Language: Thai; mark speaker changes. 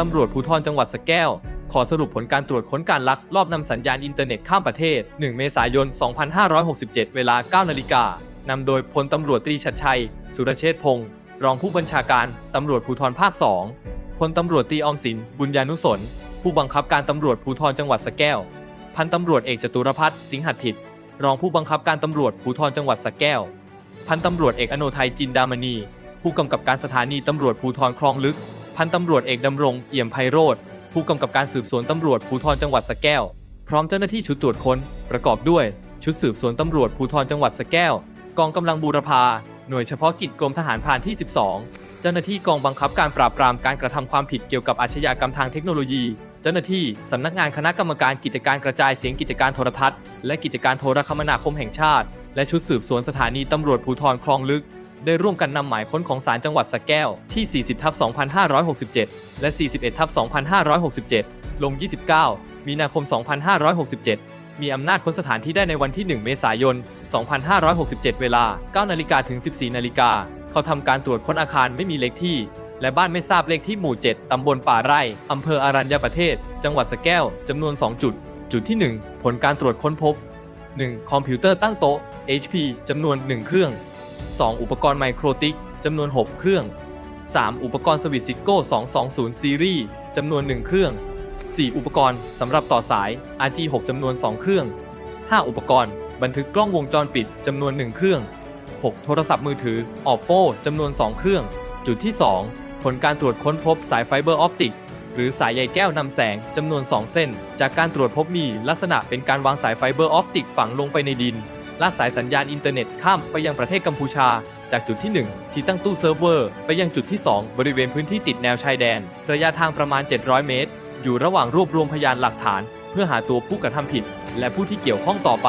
Speaker 1: ตำรวจภูธรจังหวัดสแก้ว ขอสรุปผลการตรวจค้นการลักลอบนำสัญญาณอินเทอร์เน็ตข้ามประเทศ 1 เมษายน 2567 เวลา 9 นาฬิกานำโดยพลตำรวจตรีชัดชัย สุรเชษฐพงศ์รองผู้บัญชาการตำรวจภูธรภาค 2 พลตำรวจตรีออมสิน บุญญานุสน ผู้บังคับการตำรวจภูธรจังหวัดสแก้ว พันตำรวจเอกจตุรพัฒน์สิงหัตถิตรองผู้บังคับการตำรวจภูธรจังหวัดสแก้ว พันตำรวจเอกอโนไทยจินดามณี ผู้กำกับการสถานีตำรวจภูธรคลองลึก พันตำรวจเอกดำรงเอี่ยมไพโรธผู้กำกับการสืบสวนตำรวจภูธรจังหวัดสแก้ว พร้อมเจ้าหน้าที่ชุดตรวจค้น ประกอบด้วย ชุดสืบสวนตำรวจภูธรจังหวัดสแก้ว กองกำลังบูรพา หน่วยเฉพาะกิจกรมทหารพรานที่ 12 เจ้าหน้าที่กองบังคับการปราบปรามการกระทำความผิดเกี่ยวกับอาชญากรรมทางเทคโนโลยี เจ้าหน้าที่สำนักงานคณะกรรมการกิจการกระจายเสียงกิจการโทรทัศน์และกิจการโทรคมนาคมแห่งชาติ และชุดสืบสวนสถานีตำรวจภูธรคลองลึก ได้ร่วมกันนำหมายค้นของศาลจังหวัดสระแก้วที่ 40ทับ2567 และ 41ทับ2567 ลง 29 มีนาคม 2567 มีอำนาจค้นสถานที่ได้ในวันที่ 1 เมษายน 2567 เวลา 9นาฬิกาถึง 14นาฬิกาเขาทำการตรวจค้นอาคารไม่มีเลขที่ และบ้านไม่ทราบเลขที่หมู่ 7 ตำบลป่าไร่อำเภออารัญญประเทศ จังหวัดสระแก้วจำนวน 2 จุด จุดที่ 1 ผลการตรวจค้นพบ 1. คอมพิวเตอร์ตั้งโต๊ะ HP จำนวน 1 เครื่อง 2. อุปกรณ์ไมโครติกจำนวน 6 เครื่อง 3. อุปกรณ์สวิตซิโก้220 ซีรีส์จำนวน 1 เครื่อง 4. อุปกรณ์สำหรับต่อสาย RG6 จำนวน 2 เครื่อง 5. อุปกรณ์ บันทึกกล้องวงจรปิดจำนวน 1 เครื่อง 6. โทรศัพท์มือถือ Oppo จำนวน 2 เครื่อง จุดที่ 2 ผลการตรวจค้นพบสายไฟเบอร์ออปติกหรือสายใยแก้วนำแสงจำนวน 2 เส้น จากการตรวจพบมีลักษณะเป็นการวางสายไฟเบอร์ออปติกฝังลงไปในดิน ลากสายสัญญาณอินเทอร์เน็ตข้ามไปยังประเทศกัมพูชา จากจุดที่ 1 ที่ตั้งตู้เซิร์ฟเวอร์ ไปยังจุดที่ 2 บริเวณพื้นที่ติดแนวชายแดน ระยะทางประมาณ 700 เมตร อยู่ระหว่างรวบรวมพยานหลักฐาน เพื่อหาตัวผู้กระทำผิด และผู้ที่เกี่ยวข้องต่อไป